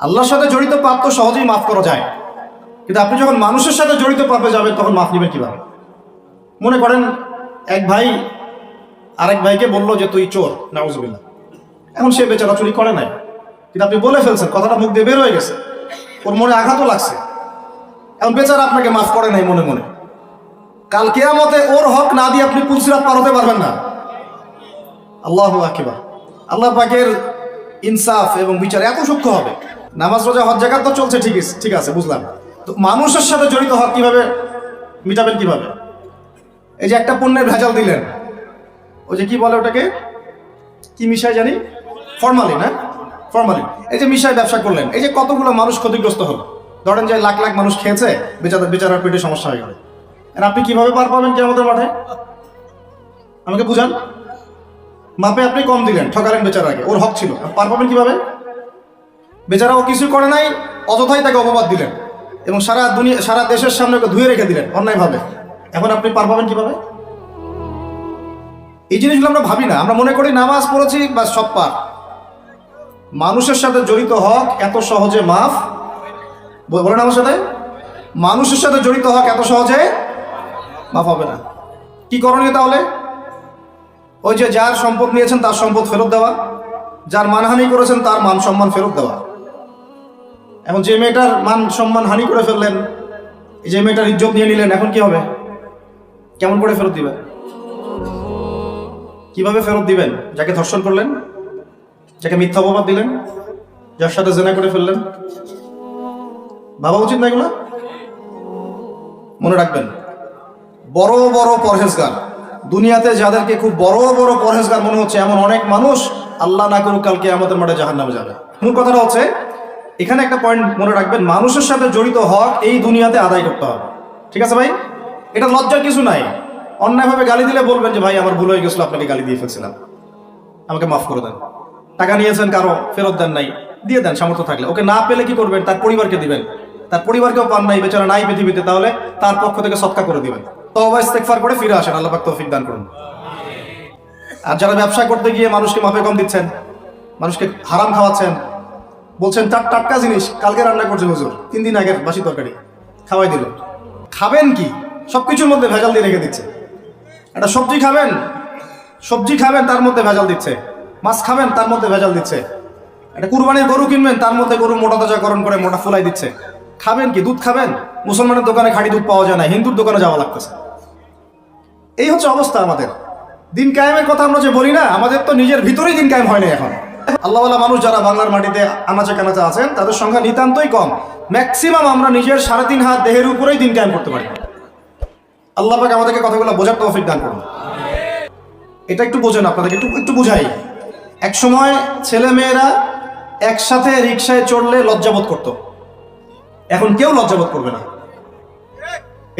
আল্লাহর সাথে জড়িত পাপ তো সহজেই মাফ করা যায়। কিন্তু আপনি যখন মানুষের সাথে জড়িত পাপে যাবেন, তখন মাফ নেবেন কীভাবে? মনে করেন, এক ভাই আরেক ভাইকে বলল যে, তুই চোর, নাউজুবিল্লাহ। এখন সে বেচারা চুরি করে নাই। কিন্তু আপনি বলে ফেলছেন, কথাটা মুখ দিয়ে বের হয়ে গেছে। ওর মনে আঘাতও লাগছে। এখন বেচারা আপনাকে মাফ করে নাই মনে মনে। কাল কেয়ামতে ওর হক না দিয়ে আপনি পুলসিরাত পার হতে পারবেন না। আল্লাহ আল্লাহ পাকের ইনসাফ এবং বিচার এত সূক্ষ্ম হবে। নামাজ, রোজা, হজ জায়গা তো চলছে ঠিক আছে ঠিক আছে, বুঝলাম। তো মানুষের সাথে জড়িত হক কীভাবে, মিটাবেন কীভাবে? এই যে একটা পণ্যের ভেজাল দিলেন, ওই যে কি বলে ওটাকে? কি মিশায় জানি? ফর্মালিন হ্যাঁ? ফর্মালিন। এই যে মিশায় ব্যবসা করলেন, এই যে কতগুলো মানুষ ক্ষতিগ্রস্ত হলো? ধরেন যে লাখ লাখ মানুষ খেয়েছে, বেচারা বেচারার পেটে সমস্যা হয়ে গেল। আর আপনি কীভাবে পার পাবেন কি আমাদের মাঠে? আমাকে বুঝান। মাপে আপনি কম দিলেন, ঠকালেন বেচারাকে, ওর হক ছিল। পার পাবেন কীভাবে? বেচারা ও কিছু করে নাই, অযথাই তাকে অপবাদ দিলেন এবং সারা দুনিয়া, সারা দেশের সামনে ওকে ধুয়ে রেখে দিলেন অন্যায়ভাবে। এখন আপনি পার পাবেন কীভাবে? এই জিনিসগুলো আমরা ভাবি না। আমরা মনে করি নামাজ পড়েছি বা সব পার। মানুষের সাথে জড়িত হক এত সহজে মাফ। বলেন আমার সাথে। মানুষের সাথে জড়িত হক এত সহজে মাফ হবে না। কি করণীয় তাহলে? ওই যে যার সম্পদ নিয়েছেন তার সম্পদ ফেরত দেওয়া। যার মানহানি করেছেন তার মান সম্মান ফেরত দেওয়া। এখন যে মেয়েটার মান সম্মান হানি করে ফেললেন যে মেয়েটার ইজ্জত নিয়ে নিলেন, এখন কি হবে? কেমন করে ফেরত দিবেন? কীভাবে ফেরত দিবেন? যাকে ধর্ষণ করলেন, যাকে মিথ্যা অপবাদ দিলেন, যার সাথে জেনা করে ফেললেন। ভাবা উচিত না এগুলো? মনে রাখবেন, বড় বড় পরহেজগার, দুনিয়াতে যাদেরকে খুব বড় বড় পরহেজগার মনে হচ্ছে, এমন অনেক মানুষ আল্লাহ না করুক, কালকে আমাদের মাঠে জাহান নামে যাবে। মূল কথাটা হচ্ছে এখানে একটা পয়েন্ট মনে রাখবেন, মানুষের সাথে জড়িত হক এই দুনিয়াতে আদায় করতে হবে। ঠিক আছে ভাই? এটা লজ্জার কিছু নাই। অন্যায়ভাবে গালি দিলে বলবেন যে, ভাই, আমার ভুল হয়ে গেছিল, আপনাকে গালি দিয়ে ফেলছিলাম। আমাকে মাফ করে দেন। টাকা নিয়েছেন কারও, ফেরত দেন নাই। দিয়ে দেন, সামর্থ্য থাকলে। ওকে না পেলে কি করবেন? তার পরিবারকে দিবেন। তার পরিবারকেও পান নাই, বেচারা নাই পৃথিবীতে, তাহলে তার পক্ষ থেকে সৎকা করে দিবেন। তবা ইস্তেকফার করে ফিরে আসেন, আল্লাহ পাক তৌফিক দান করুন। আর যারা ব্যবসা করতে গিয়ে মানুষকে মাপে কম দিচ্ছেন, মানুষকে হারাম খাওয়াচ্ছেন বলছেন টাট টাটকা জিনিস, কালকে রান্না করছে হুজুর। তিন দিন আগের বাসি তরকারি। খাওয়াই দিল। খাবেন কি? সবকিছুর মধ্যে ভেজাল দিয়ে রেখে দিচ্ছে। একটা সবজি খাবেন? সবজি খাবেন, তার মধ্যে ভেজাল দিচ্ছে। মাছ খাবেন, তার মধ্যে ভেজাল দিচ্ছে। একটা কুরবানির গরু কিনবেন, তার মধ্যে গরু মোটা তাজাকরণ করে মোটা ফুলাই দিচ্ছে। খাবেন কি? দুধ খাবেন? মুসলমানের দোকানে খাঁটি দুধ পাওয়া যায় না, হিন্দুর দোকানে যাওয়া লাগতেছে। এই হচ্ছে অবস্থা আমাদের। দিন কায়েমের কথা আমরা যে বলি না, আমাদের তো নিজের ভিতরেই দিন কায়েম হয় না এখন। আল্লাহওয়ালা মানুষ যারা বাংলার মাটিতে আনাচে কানাচে আছেন, তাদের সংখ্যা নিতান্তই কম। ম্যাক্সিমাম আমরা নিজের সাড়ে তিন হাত দেহের উপরেই দিন কায়েম করতে পারি। আল্লাহ পাক আমাদেরকে কথাগুলো বোঝার তৌফিক দান করুন। এটা একটু বোঝেন আপনাদেরকে, একটু একটু বুঝাই। এক সময় ছেলে মেয়েরা একসাথে রিক্সায় চড়লে লজ্জাবোধ করত। এখন কেউ লজ্জাবোধ করবে না।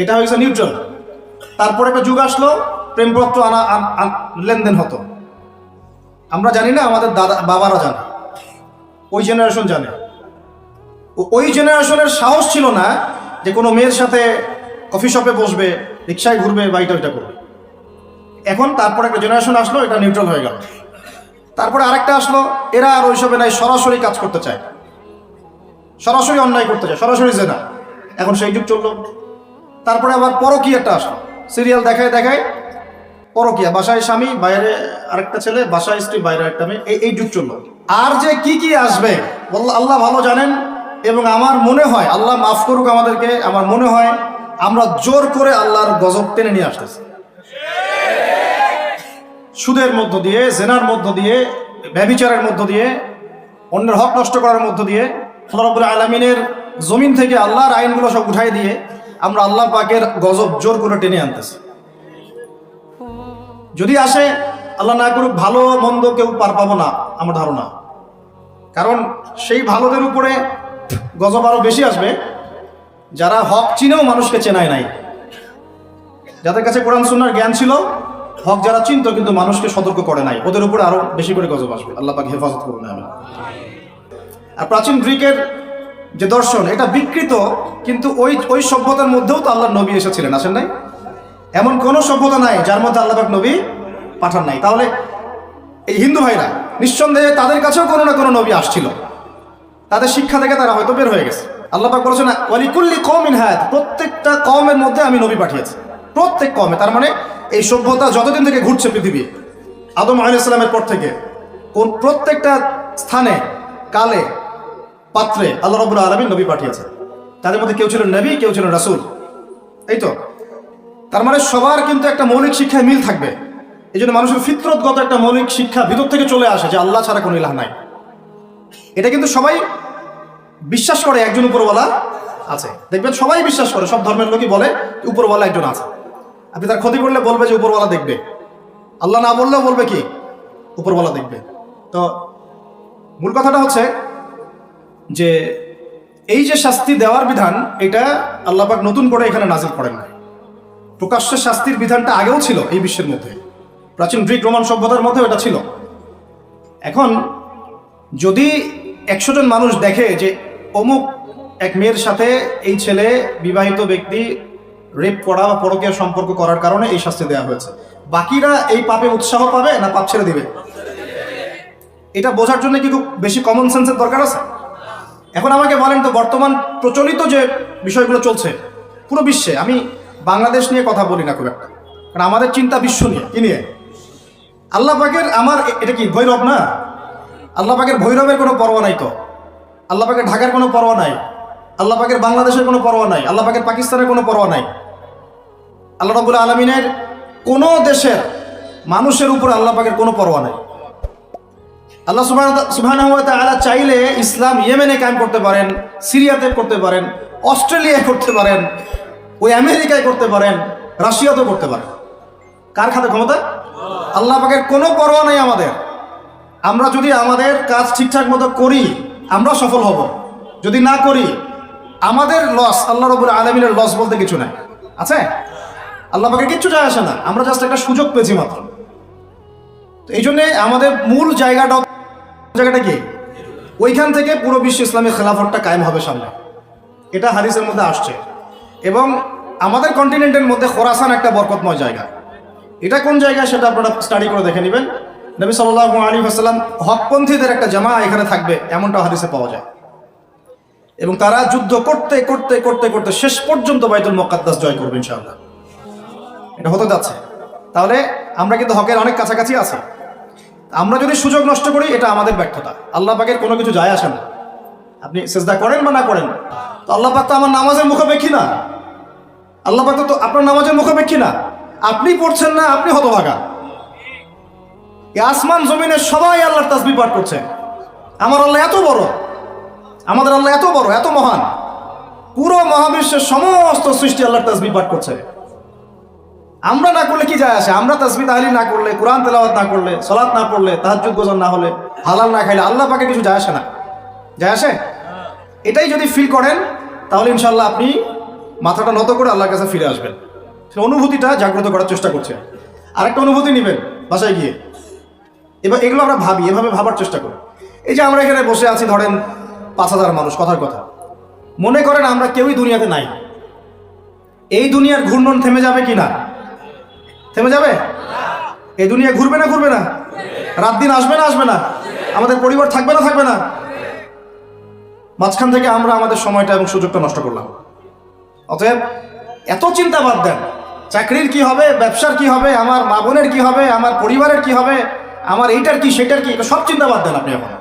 এটা হয়েছে নিউট্রাল তারপর একটা যুগ আসলো, প্রেমপত্র আনা, লেনদেন হতো। আমরা জানি না, আমাদের দাদা, বাবারা জানে। ওই জেনারেশন জানে। ওই জেনারেশনের সাহস ছিল না যে কোনো মেয়ের সাথে কফি শপে বসবে, রিক্সায় ঘুরবে বা এটা ওইটা করবে। এখন তারপর একটা জেনারেশন আসলো, এটা নিউট্রাল হয়ে গেল। তারপরে আরেকটা আসলো, এরা আর ওইসবে নাই, সরাসরি কাজ করতে চায়। সরাসরি অন্যায় করতে চায়, সরাসরি জেনা। এখন সেই যুগ চলল। তারপরে আবার পরকীয়াটা আসলো। সিরিয়াল দেখায় দেখায় পরকিয়া, বাসায় স্বামী, বাইরে আরেকটা ছেলে, বাসায় স্ত্রী, বাইরে একটা মেয়ে, এই এই যুগ চলল। আর যে কি কি আসবে আল্লাহ ভালো জানেন এবং আমার মনে হয়, আল্লাহ মাফ করুক আমাদেরকে, আমার মনে হয় আমরা জোর করে আল্লাহর গজব টেনে নিয়ে আসতেছি। সুদের মধ্য দিয়ে, জেনার মধ্য দিয়ে, ব্যবিচারের মধ্য দিয়ে, অন্যের হক নষ্ট করার মধ্য দিয়ে, আল্লাহ রব্বুল আলমিনের জমিন থেকে আল্লাহর আইনগুলো সব উঠাই দিয়ে আমরা আল্লাহ পাকের গজব জোর করে টেনে আনতেছি। যদি আসে, আল্লাহ না করুক, ভালো মন্দ কেউ পার পাবো না, আমার ধারণা। কারণ সেই ভালোদের উপরে গজব আরও বেশি আসবে, যারা হক চিনেও মানুষকে চেনায় নাই। যাদের কাছে কোরআন সুন্নার জ্ঞান ছিল, হক যারা চিনত কিন্তু মানুষকে সতর্ক করে নাই, ওদের উপরে আরও বেশি করে গজব আসবে। আল্লাহ পাক হেফাজত করুন আমি আর প্রাচীন গ্রিকের যে দর্শন, এটা বিকৃত, কিন্তু ওই ওই সভ্যতার মধ্যেও তো আল্লাহ নবী এসেছিলেন, আসেন নাই? এমন কোন সভ্যতা নাই যার মধ্যে আল্লাহ নবী পাঠান নাই। তাহলে এই হিন্দু ভাইরা, নিঃসন্দেহে তাদের কাছেও কোনো না কোনো নবী আসছিল। তাদের শিক্ষা থেকে তারা হয়তো বের হয়ে গেছে। আল্লাহ পাক বলেছেন, ওয়ালিকুল্লি কওমিন হায়াত প্রত্যেকটা কমের মধ্যে আমি নবী পাঠিয়েছি। প্রত্যেক কমে তার মানে এই সভ্যতা যতদিন থেকে ঘুরছে পৃথিবী, আদম আলাইসালামের পর থেকে, কোন প্রত্যেকটা স্থানে, কালে, পাত্রে আল্লাহ রবুল্লা আলমী নবী পাঠিয়েছে তাদের মধ্যে কেউ ছিল নবী, কেউ ছিল রাসূল। এই তো তার মানে সবার কিন্তু একটা মৌলিক শিক্ষায় মিল থাকবে। এই জন্য মানুষের ফিতরতগত একটা মৌলিক শিক্ষা ভিতর থেকে চলে আসে যে আল্লাহ ছাড়া কোনো ইলাহ নাই। এটা কিন্তু সবাই বিশ্বাস করে, একজন উপরওয়ালা আছে। দেখবেন সবাই বিশ্বাস করে, সব ধর্মের লোকই বলে উপরওয়ালা একজন আছে। আপনি তার ক্ষতি করলে বলবে যে উপরওয়ালা দেখবে। আল্লাহ না বললেও বলবে কি? উপরওয়ালা দেখবে। তো মূল কথাটা হচ্ছে যে এই যে শাস্তি দেওয়ার বিধান, এটা আল্লাপাক নতুন করে এখানে নাজিল করেন না প্রকাশ্য শাস্তির বিধানটা আগেও ছিল এই বিশ্বের মধ্যে। প্রাচীন গ্রিক রোমান সভ্যতার মধ্যে এটা ছিল। এখন যদি একশো জন মানুষ দেখে যে অমুক এক মেয়ের সাথে এই ছেলে বিবাহিত ব্যক্তি রেপ করা বা পরকীয় সম্পর্ক করার কারণে এই শাস্তি দেওয়া হয়েছে, বাকিরা এই পাপে উৎসাহ পাবে না পাপ ছেড়ে দিবে? এটা বোঝার জন্য কি খুব বেশি কমন সেন্সের দরকার আছে? এখন আমাকে বলেন তো, বর্তমান প্রচলিত যে বিষয়গুলো চলছে, পুরো বিশ্বে, আমি বাংলাদেশ নিয়ে কথা বলি না খুব একটা। কারণ আমাদের চিন্তা বিশ্ব নিয়ে। কি নিয়ে? আল্লাহ পাকের আমার এটা কি, ভৈরব না? আল্লাহ পাকের ভৈরবের কোনো পরোয়া নাই তো। আল্লাহ পাকের ঢাকার কোনো পরোয়া নাই। আল্লাহ পাকের বাংলাদেশের কোনো পরোয়া নাই। আল্লাহ পাকের পাকিস্তানের কোনো পরোয়া নাই। আল্লাহ রবুল আলমিনের কোনো দেশের মানুষের উপর আল্লাহ পাকের কোনো পরোয়া নাই। আল্লাহ সুবহানাহু ওয়া তাআলা চাইলে ইসলাম ইয়েমেনে কায়েম করতে পারেন, সিরিয়াতে করতে পারেন, অস্ট্রেলিয়ায় করতে পারেন ওই আমেরিকায় করতে পারেন, রাশিয়াতেও করতে পারেন। কার খাতে ক্ষমতা? আল্লাহ পাকের কোনো পরোয়া নেই আমাদের। আমরা যদি আমাদের কাজ ঠিকঠাক মতো করি, আমরা সফল হব। যদি না করি, আমাদের লস আল্লাহ রবুল আলমিনের লস বলতে কিছু নাই। আছে? আল্লাহ পাকে কিচ্ছু যায় আসে না। আমরা জাস্ট একটা সুযোগ পেয়েছি মাত্র। তো এই জন্যে আমাদের মূল জায়গাটা জায়গাটা কি? ওইখান থেকে পুরো বিশ্ব ইসলামী খেলাফতটা কায়েম হবে সামনে। এটা হাদিসের মধ্যে আসছে। এবং আমাদের কন্টিনেন্টের মধ্যে খোরাসান একটা বরকতময় জায়গা। এটা কোন জায়গায় সেটা আপনারা স্টাডি করে দেখে নেবেন। নবী সাল্লাহ আলী আসাল্লাম হকপন্থীদের একটা জামা এখানে থাকবে, এমনটা হাদিসে পাওয়া যায়। এবং তারা যুদ্ধ করতে করতে করতে করতে শেষ পর্যন্ত বাইতুল মোকাদ্দাস জয় করবে ইনশাআল্লাহ। এটা হতে যাচ্ছে। তাহলে আমরা কিন্তু হকের অনেক কাছাকাছি আছি। আমরা যদি সুযোগ নষ্ট করি, এটা আমাদের ব্যর্থতা। আল্লাহ পাকের কোনো কিছু যায় আসে না। আপনি চেষ্টা করেন বা না করেন, তো আল্লাহ পাক তো আমার নামাজের মুখাপেক্ষী না। আল্লাহ পাক তো আপনার নামাজের মুখাপেক্ষী না। আপনি পড়ছেন না, আপনি হতভাগা। এই আসমান জমিনে সবাই আল্লাহর তাসবি পাঠ করছে। আমার আল্লাহ এত বড়, আমাদের আল্লাহ এত বড়, এত মহান। পুরো মহাবিশ্বের সমস্ত সৃষ্টি আল্লাহর তাসবি পাঠ করছে। আমরা না করলে কি যায় আসে? আমরা তাসবি তাহলি না করলে, কোরআন তেলাওয়াত না করলে সলাৎ না পড়লে, তাহাজ্জুদ গোজন না হলে, হালাল না খাইলে আল্লাহ পাকে কিছু যায় আসে না? যায় আসে? এটাই যদি ফিল করেন, তাহলে ইনশাল্লাহ আপনি মাথাটা নত করে আল্লাহর কাছে ফিরে আসবেন। সেই অনুভূতিটা জাগ্রত করার চেষ্টা করছেন। আরেকটা অনুভূতি নেবেন বাসায় গিয়ে। এবার এগুলো আমরা ভাবি, এভাবে ভাবার চেষ্টা করি। এই যে আমরা এখানে বসে আছি, ধরেন পাঁচ হাজার মানুষ, কথার কথা। মনে করেন আমরা কেউই দুনিয়াতে নাই। এই দুনিয়ার ঘূর্ণন থেমে যাবে কি না? থেমে যাবে? এই দুনিয়া ঘুরবে না ঘুরবে না? রাত দিন আসবে না আসবে না? আমাদের পরিবার থাকবে না থাকবে না? মাঝখান থেকে আমরা আমাদের সময়টা এবং সুযোগটা নষ্ট করলাম। অতএব এত চিন্তা বাদ দেন। চাকরির কি হবে, ব্যবসার কি হবে, আমার মা বোনের কি হবে, আমার পরিবারের কি হবে, আমার এইটার কি, সেটার কি সব চিন্তা বাদ দেন আপনি এখন।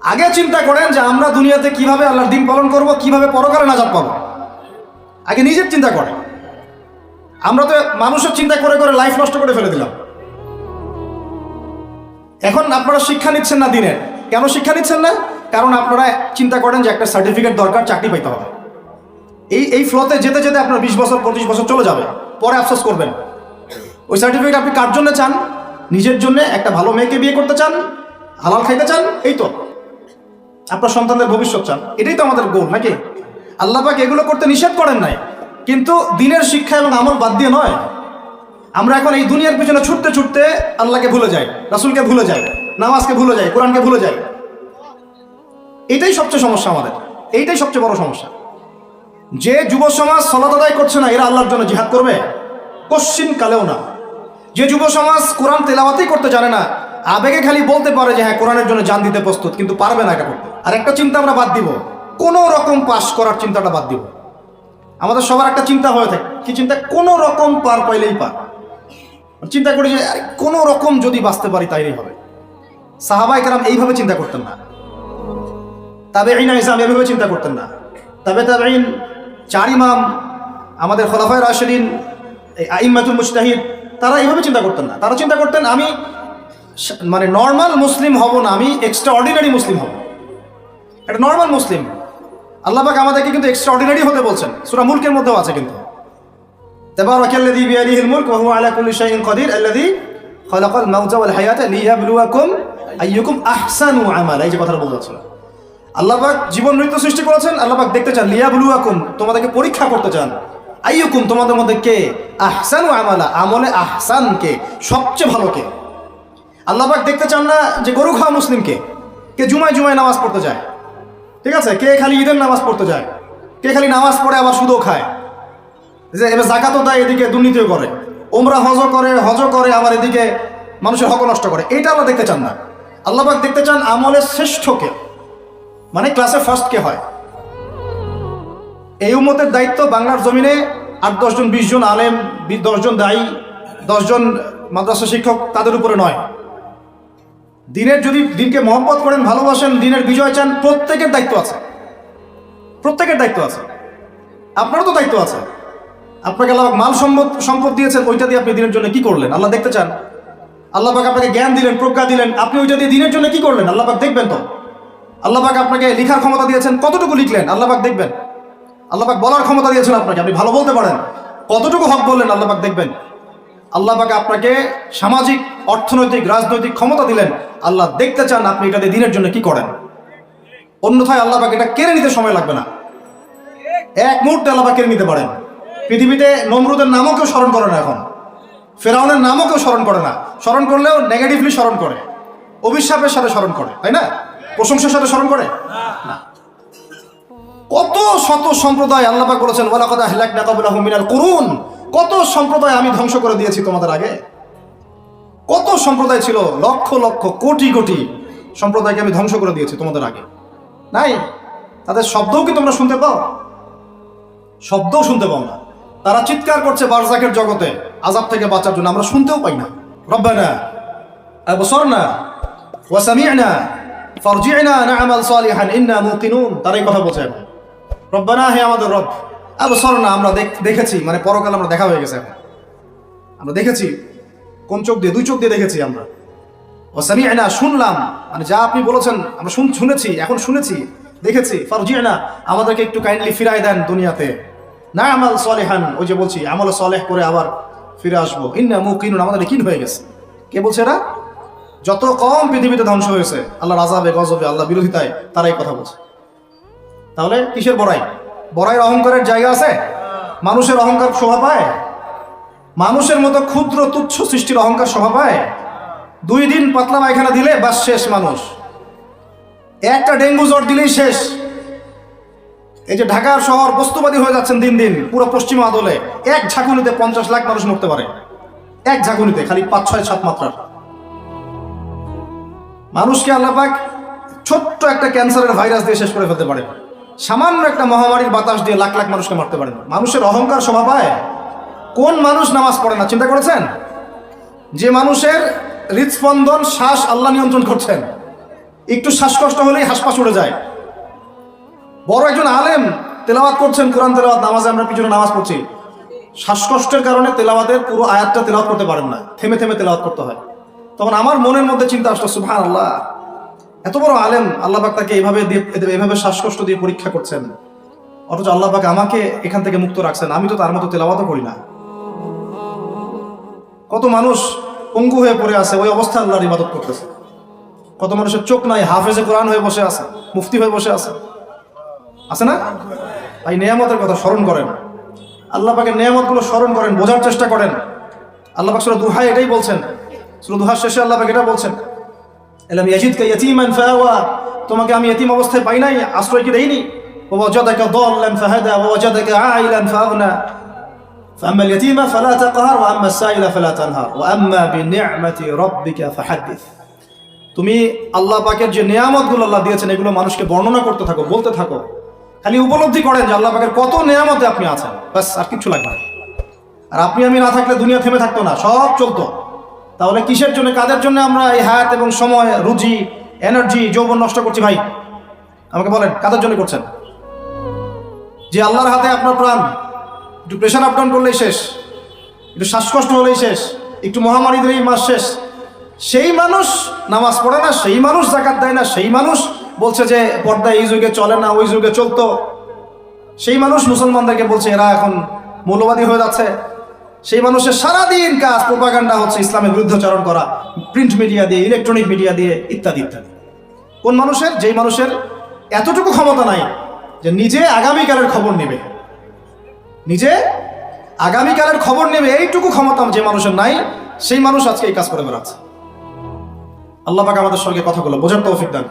আগে চিন্তা করেন যে আমরা দুনিয়াতে কীভাবে আল্লাহর দিন পালন করব, কীভাবে পরকালে নাজাত পাবো। আগে নিজের চিন্তা করেন। আমরা তো মানুষের চিন্তা করে করে লাইফ নষ্ট করে ফেলে দিলাম। এখন আপনারা শিক্ষা নিচ্ছেন না দিনের। কেন শিক্ষা নিচ্ছেন না? কারণ আপনারা চিন্তা করেন যে একটা সার্টিফিকেট দরকার, চাকরি পাইতে হবে। এই এই ফ্লোতে যেতে যেতে আপনার বিশ বছর, পঁচিশ বছর চলে যাবে। পরে আফসোস করবেন। ওই সার্টিফিকেট আপনি কার জন্য চান? নিজের জন্য একটা ভালো মেয়েকে বিয়ে করতে চান? হালাল খাইতে চান? এই তো। আপনার সন্তানদের ভবিষ্যৎ চান। এটাই তো আমাদের গোল নাকি? আল্লাহ পাক এগুলো করতে নিষেধ করেন নাই। কিন্তু দিনের শিক্ষা এবং আমল বাদ দিয়ে নয়। আমরা এখন এই দুনিয়ার পিছনে ছুটতে ছুটতে আল্লাহকে ভুলে যাই, রাসুলকে ভুলে যাই, নামাজকে ভুলে যাই, কোরআনকে ভুলে যাই। এটাই সবচেয়ে সমস্যা আমাদের। এইটাই সবচেয়ে বড় সমস্যা। যে যুব সমাজ সলাত আদায় করছে না, এরা আল্লাহর জন্য জিহাদ করবে? কশ্চিন কালেও না। যে যুব সমাজ কোরআন তেলাওয়াতেই করতে জানে না, আবেগে খালি বলতে পারে যে হ্যাঁ কোরআনের জন্য জান দিতে প্রস্তুত, কিন্তু পারবে না এটা করতে। আর একটা চিন্তা আমরা বাদ দিব, কোনো রকম পাস করার চিন্তাটা বাদ দিব। আমাদের সবার একটা চিন্তা হয়ে থাকে, কি চিন্তা? কোনো রকম পার পাইলেই পার। চিন্তা করি যে কোনো রকম যদি বাঁচতে পারি তাইলেই হবে। সাহাবাই কারাম এইভাবে চিন্তা করতেন না। তবে ইনা ইসলাম এভাবে চিন্তা করতেন না। তবে তবে চার ইমাম আমাদের খোলাফায় রাশেদিন আইমাতুল মুস্তাহিদ তারা এইভাবে চিন্তা করতেন না তারা চিন্তা করতেন আমি স- মানে নর্মাল মুসলিম হব না আমি এক্সট্রা অর্ডিনারি মুসলিম হব একটা নর্মাল মুসলিম আল্লাহ পাক আমাদেরকে কিন্তু এক্সট্রা অর্ডিনারি হতে বলছেন সুরা মুলকের মধ্যেও আছে কিন্তু تبارك الذي بيده الملك وهو على كل شيء قدير الذي خلق الموت والحياة ليبلوكم أيكم أحسن عملا এই যে কথাটা বলতে চাচ্ছিলাম আল্লাহ পাক জীবন মৃত্যু সৃষ্টি করেছেন আল্লাহবাক দেখতে চান, লিয়াবলুয়াকুম, তোমাদেরকে পরীক্ষা করতে চান। আইয়ুকুম, তোমাদের মধ্যে কে? আহসানু আমালা, আমলে আহসান কে? সবচেয়ে ভালো কে? আল্লাহ পাক দেখতে চান না যে গরু খাওয়া মুসলিমকে কে? জুমায় জুমায় নামাজ পড়তে যায়? ঠিক আছে? কে খালি ঈদের নামাজ পড়তে যায়? কে খালি নামাজ পড়ে আবার সুদও খায়? যে এবার জাকাতও দেয়, এদিকে দুর্নীতিও করে। ওমরা হজ করে হজ করে, আবার এদিকে মানুষের হক নষ্ট করে। এইটা আল্লাহ দেখতে চান না। আল্লাহ পাক দেখতে চান আমলের শ্রেষ্ঠকে মানে ক্লাসে ফার্স্ট কে হয়। এই উম্মতের দায়িত্ব বাংলার জমিনে আট দশজন বিশ জন আলেম দশজন দায়ী দশজন মাদ্রাসা শিক্ষক তাদের উপরে নয়। দিনের যদি দিনকে মহব্বত করেন, ভালোবাসেন, দিনের বিজয় চান, প্রত্যেকের দায়িত্ব আছে। প্রত্যেকের দায়িত্ব আছে। আপনারও তো দায়িত্ব আছে। আপনাকে আল্লাহ মাল সম্পদ সম্পদ দিয়েছেন, ওইটা দিয়ে আপনি দিনের জন্য কি করলেন? আল্লাহ দেখতে চান। আল্লাহ পাক আপনাকে জ্ঞান দিলেন, প্রজ্ঞা দিলেন। আপনি ওইটা দিয়ে দিনের জন্য কি করলেন? আল্লাহ পাক দেখবেন তো। আল্লাহ পাক আপনাকে লিখার ক্ষমতা দিয়েছেন, কতটুকু লিখলেন? আল্লাহ পাক দেখবেন। আল্লাহ পাক বলার ক্ষমতা দিয়েছেন আপনাকে, আপনি ভালো বলতে পারেন। কতটুকু হক বললেন আল্লাহ পাক দেখবেন। আল্লাহ পাক আপনাকে সামাজিক, অর্থনৈতিক, রাজনৈতিক ক্ষমতা দিলেন। আল্লাহ দেখতে চান আপনি এটা দিয়ে দিনের জন্য কি করেন। অন্যথায় আল্লাহ পাক এটা কেড়ে নিতে সময় লাগবে না। এক মুহূর্তে আল্লাহ পাক কেড়ে নিতে পারেন। পৃথিবীতে নমরুদের নামও কেউ স্মরণ করে না এখন। ফেরাউনের নামও কেউ স্মরণ করে না। স্মরণ করলেও নেগেটিভলি স্মরণ করে। অভিশাপের সাথে স্মরণ করে, তাই না? প্রশংসার সাথে স্মরণ করে? না। কত শত সম্প্রদায় আল্লাহ পাক বলেছেন ওয়ালা কথা হেলাক না কবলা করুন কত সম্প্রদায় আমি ধ্বংস করে দিয়েছি তোমাদের আগে? কত সম্প্রদায় ছিল, লক্ষ লক্ষ, কোটি কোটি সম্প্রদায়কে আমি ধ্বংস করে দিয়েছি তোমাদের আগে? নাই? তাদের শব্দও কি তোমরা শুনতে পাও? শব্দও শুনতে পাও না। তারা চিৎকার করছে বারজাকের জগতে আজাব থেকে বাঁচার জন্য। আমরা শুনতেও পাই না। রব্বানা, আবসরনা ওয়াসামি'না ফারজি'না না'মাল সালিহান, ইন্না মুকিনুন। তারাই কথা বলছে। এখন রব্বানা, হে আমাদের রব, আবসরনা, আমরা দেখ- দেখেছি মানে পরকাল আমরা দেখা হয়ে গেছে এখন। আমরা দেখেছি, কোন চোখ দিয়ে, দুই চোখ দিয়ে দেখেছি আমরা। ওয়াসামি'না শুনলাম মানে যা আপনি বলেছেন, আমরা শুন, শুনেছি, এখন শুনেছি, দেখেছি। ফারজি'না, আমাদেরকে একটু কাইন্ডলি ফিরাই দেন দুনিয়াতে। না আমাল সলেহান, ওই যে বলছি, আমল সলেহ করে আবার ফিরে আসব। ইন্না মুকিনুন, আমাদের কিন হয়ে গেছে। কে বলছে এরা? যত কম পৃথিবীতে ধ্বংস হয়েছে আল্লাহ রাজাবে গজবে আল্লাহ বিরোধিতায়, তারাই কথা বলছে। তাহলে কিসের বড়াই? বড়াইয়ের অহংকারের জায়গা আছে? মানুষের অহংকার শোভা পায়? মানুষের মতো ক্ষুদ্র তুচ্ছ সৃষ্টির অহংকার শোভা পায়? দুই দিন পাতলা পায়খানা দিলে বাস শেষ মানুষ। একটা ডেঙ্গু জ্বর দিলেই শেষ। এই যে ঢাকার শহর বস্তুবাদী হয়ে যাচ্ছেন দিন দিন, পুরো পশ্চিম আদলে। এক ঝাঁকুনিতে পঞ্চাশ লাখ মানুষ মরতে পারে। এক ঝাঁকুনিতে, খালি পাঁচ ছয় সাত মাত্রার। মানুষকে আল্লাপাক ছোট্ট একটা ক্যান্সারের ভাইরাস দিয়ে শেষ করে ফেলতে পারে। সামান্য একটা মহামারীর বাতাস দিয়ে লাখ লাখ মানুষকে মারতে পারেন মানুষের অহংকার শোভা পায়? কোন মানুষ নামাজ পড়ে না? চিন্তা করেছেন? যে মানুষের হৃদস্পন্দন, শ্বাস আল্লাহ নিয়ন্ত্রণ করছেন। একটু শ্বাসকষ্ট হলেই হাসপাস উড়ে যায়। বড় একজন আলেম তেলাওয়াত করছেন, কোরআন তেলাওয়াত, নামাজে আমরা পিছনে নামাজ পড়ছি। শ্বাসকষ্টের কারণে তেলাওয়াতের পুরো আয়াতটা তেলাওয়াত করতে পারেন না। থেমে থেমে তেলাওয়াত করতে হয়। তখন আমার মনের মধ্যে চিন্তা আসলো সুভান আল্লাহ এত বড় আলেম আল্লাহ পাক তাকে এইভাবে এইভাবে শ্বাসকষ্ট দিয়ে পরীক্ষা করছেন। অথচ আল্লাহ পাক আমাকে এখান থেকে মুক্ত রাখছেন, আমি তো তার মতো তেলাওয়াতও করি না। কত মানুষ পঙ্গু হয়ে পড়ে আছে, ওই অবস্থায় আল্লাহর ইবাদত করতেছে। কত মানুষের চোখ নাই, হাফেজে কোরআন হয়ে বসে আছে, মুফতি হয়ে বসে আছে। আছে না? তাই নিয়ামতের কথা স্মরণ করেন। আল্লাহ পাকের নিয়ামতগুলো স্মরণ করেন, বোঝার চেষ্টা করেন। আল্লাহ পাক সুরা দুহাই এটাই বলছেন সুরা দুহার শেষে আল্লাহ পাক এটা বলছেন এলাম ইয়াজিদকে ইয়াতিমান ফাওয়া তোমাকে আমি এতিম অবস্থায় পাই নাই আশ্রয় কি দেইনি ووجدك ضالا فهدى ووجدك عائلا فأغنى فأما اليتيم فلا تقهر وأما السائل فلا تنهر وأما بنعمة ربك فحدث তুমি আল্লাহ পাকের যে নেয়ামতগুলো আল্লাহ দিয়েছেন এগুলো মানুষকে বর্ণনা করতে থাকো বলতে থাকো খালি উপলব্ধি করেন যে আল্লাহ পাকের কত নেয়ামতে আপনি আছেন ব্যাস আর কিচ্ছু লাগবে না আর আপনি আমি না থাকলে দুনিয়া থেমে থাকতো না সব চলতো তাহলে কিসের জন্য, কাদের জন্য আমরা এই হায়াত এবং সময়, রুজি এনার্জি যৌবন নষ্ট করছি ভাই? আমাকে বলেন, কাদের জন্য করছেন? যে আল্লাহর হাতে আপনার প্রাণ, একটু প্রেশার আপ ডাউন করলেই শেষ, একটু শ্বাসকষ্ট হলেই শেষ, একটু মহামারী দিলেই মাস শেষ, সেই মানুষ নামাজ পড়ে না, সেই মানুষ জাকাত দেয় না, সেই মানুষ বলছে যে পর্দা এই যুগে চলে না, ওই যুগে চলতো। সেই মানুষ মুসলমানদেরকে বলছে, এরা এখন মৌলবাদী হয়ে যাচ্ছে। সেই মানুষের সারাদিন কাজ, প্রোপাগান্ডা হচ্ছে ইসলামের বিরুদ্ধাচরণ করা, প্রিন্ট মিডিয়া দিয়ে, ইলেকট্রনিক মিডিয়া দিয়ে, ইত্যাদি ইত্যাদি। কোন মানুষের, যেই মানুষের এতটুকু ক্ষমতা নাই যে নিজে আগামীকালের খবর নেবে। নিজে আগামীকালের খবর নেবে, এইটুকু ক্ষমতা যে মানুষের নাই, সেই মানুষ আজকে এই কাজ করে বেড়াচ্ছে। আল্লাহ পাক আমাদের সঙ্গে কথাগুলো বোঝার তৌফিক দান।